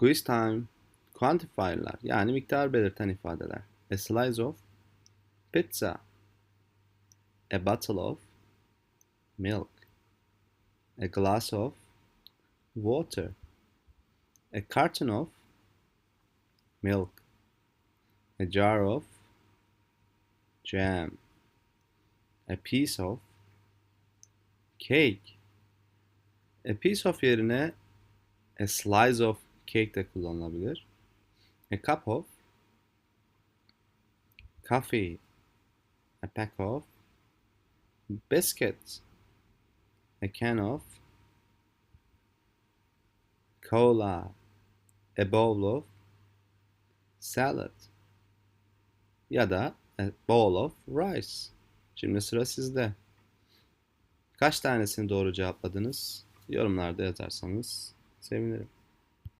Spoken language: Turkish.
Quiz time. Quantifier'lar yani miktar belirten ifadeler. A slice of pizza. A bottle of milk. A glass of water. A carton of milk. A jar of jam. A piece of cake. A piece of yerine a slice of cake de kullanılabilir. A cup of coffee. A pack of biscuits. A can of cola. A bowl of salad. Ya da a bowl of rice. Şimdi sıra sizde. Kaç tanesini doğru cevapladınız? Yorumlarda yazarsanız sevinirim.